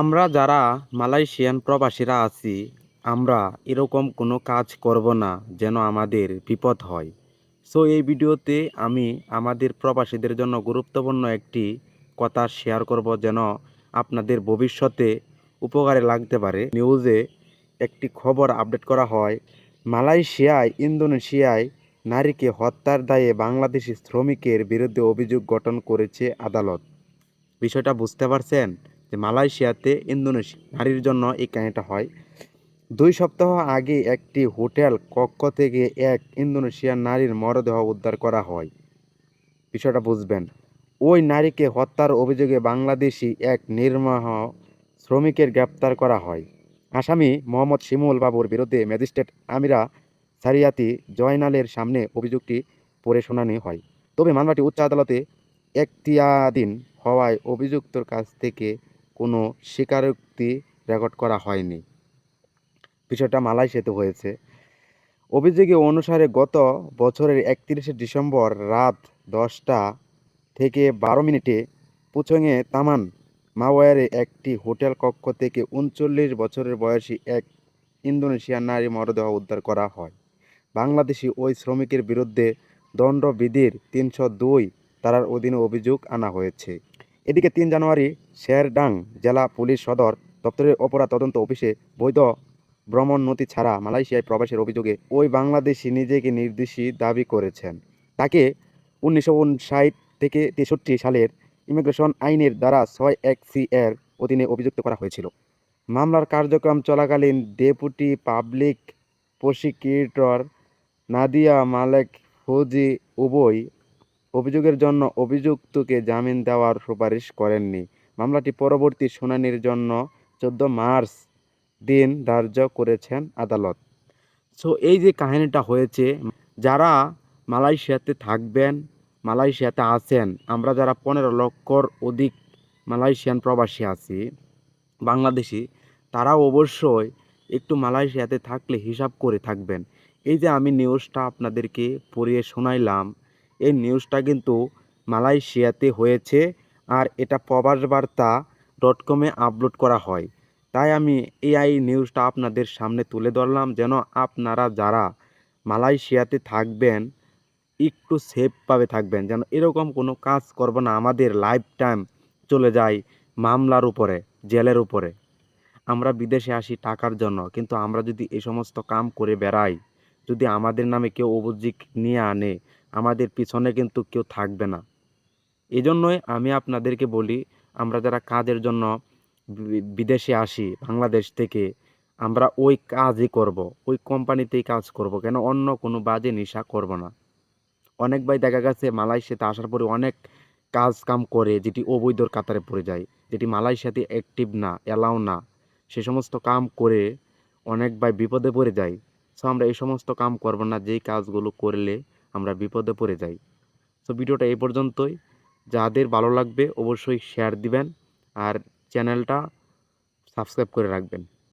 আমরা যারা মালয়েশিয়ান প্রবাসীরা আছি, আমরা এরকম কোনো কাজ করব না যেন আমাদের বিপদ হয়। সো এই ভিডিওতে আমি আমাদের প্রবাসীদের জন্য গুরুত্বপূর্ণ একটি কথা শেয়ার করব যেন আপনাদের ভবিষ্যতে উপকারে লাগতে পারে। নিউজে একটি খবর আপডেট করা হয়, মালয়েশিয়ায় ইন্দোনেশিয়ায় নারীকে হত্যার দায়ে বাংলাদেশি শ্রমিকের বিরুদ্ধে অভিযোগ গঠন করেছে আদালত। বিষয়টা বুঝতে পারছেন? যে মালয়েশিয়াতে ইন্দোনেশিয়া নারীর জন্য এই কাহিনীটা হয়। দুই সপ্তাহ আগে একটি হোটেল কক্ষ থেকে এক ইন্দোনেশিয়ান নারীর মরদেহ উদ্ধার করা হয়। বিষয়টা বুঝবেন, ওই নারীকে হত্যার অভিযোগে বাংলাদেশি এক নির্মাহ শ্রমিকের গ্রেপ্তার করা হয়। আসামি মোহাম্মদ শিমুল বাবুর বিরুদ্ধে ম্যাজিস্ট্রেট আমিরা সারিয়াতি জয়নালের সামনে অভিযোগটি পড়ে শুনানি হয়। তবে মামলাটি উচ্চ আদালতে এখতিয়াধীন হওয়ায় অভিযুক্তর কাছ থেকে কোনো স্বীকারোক্তি রেকর্ড করা হয়নি। বিষয়টা মালয়েশিয়াতে হয়েছে। অভিযোগে অনুসারে গত বছরের একত্রিশে ডিসেম্বর রাত দশটা থেকে বারো মিনিটে পুচঙে তামান মাওয়ারে একটি হোটেল কক্ষ থেকে উনচল্লিশ বছরের বয়সী এক ইন্দোনেশিয়ান নারী মরদেহ উদ্ধার করা হয়। বাংলাদেশি ওই শ্রমিকের বিরুদ্ধে দণ্ডবিধির তিনশো দুই তারার অধীনে অভিযোগ আনা হয়েছে। এদিকে তিন জানুয়ারি শেরডাং জেলা পুলিশ সদর দপ্তরের অপরাধ তদন্ত অফিসে বৈধ ভ্রমণ নথি ছাড়া মালয়েশিয়ায় প্রবেশের অভিযোগে ওই বাংলাদেশি নিজেকে নির্দোষী দাবি করেছেন। তাকে উনিশশো উনষাট থেকে তেষট্টি সালের ইমিগ্রেশন আইনের দ্বারা ছয় এক সি এর অধীনে অভিযুক্ত করা হয়েছিল। মামলার কার্যক্রম চলাকালীন deputy public prosecutor Nadia Malek Fauzi উভয় অভিযোগের জন্য অভিযুক্তকে জামিন দেওয়ার সুপারিশ করেননি। মামলাটি পরবর্তী শুনানির জন্য চোদ্দ মার্চ দিন ধার্য করেছেন আদালত। সো এই যে কাহিনীটা হয়েছে, যারা মালয়েশিয়াতে থাকবেন, মালয়েশিয়াতে আছেন, আমরা যারা পনেরো লক্ষর অধিক মালয়েশিয়ান প্রবাসী আছি, বাংলাদেশি তারা অবশ্যই একটু মালয়েশিয়াতে থাকলে হিসাব করে থাকবেন। এই যে আমি নিউজটা আপনাদেরকে পড়িয়ে শোনাইলাম এই নিউজটা কিন্তু মালয়েশিয়াতে হয়েছে আর এটা প্রবাস বার্তা ডট কমে আপলোড করা হয়। তাই আমি এই নিউজটা আপনাদের সামনে তুলে ধরলাম যেন আপনারা যারা মালয়েশিয়াতে থাকবেন, একটু সেফভাবে থাকবেন, যেন এরকম কোনো কাজ করব না, আমাদের লাইফ টাইম চলে যায় মামলার উপরে, জেলের উপরে। আমরা বিদেশে আসি টাকার জন্য, কিন্তু আমরা যদি এই সমস্ত কাম করে বেড়াই যদি আমাদের নামে কেউ অভিযোগ নিয়ে আনে, আমাদের পিছনে কিন্তু কেউ থাকবে না। এই জন্যই আমি আপনাদেরকে বলি, আমরা যারা কাজের জন্য বিদেশে আসি, বাংলাদেশ থেকে, আমরা ওই কাজই করব, ওই কোম্পানিতেই কাজ করব, কেন অন্য কোনো বাজে নেশা করব না। অনেক ভাই দেখা গেছে মালয়েশিয়াতে আসার পরে অনেক কাজ কাম করে, যেটি অবৈধর কাতারে পড়ে যায়, যেটি মালয়েশিয়াতে অ্যাক্টিভ না অ্যালাউ না, সে সমস্ত কাম করে অনেক ভাই বিপদে পড়ে যায়। সো আমরা এই সমস্ত কাম করব না, যেই কাজগুলো করলে আমরা বিপদে পড়ে যাই। সো ভিডিওটা এই পর্যন্তই। যাদের ভালো লাগবে অবশ্যই শেয়ার দিবেন আর চ্যানেলটা সাবস্ক্রাইব করে রাখবেন।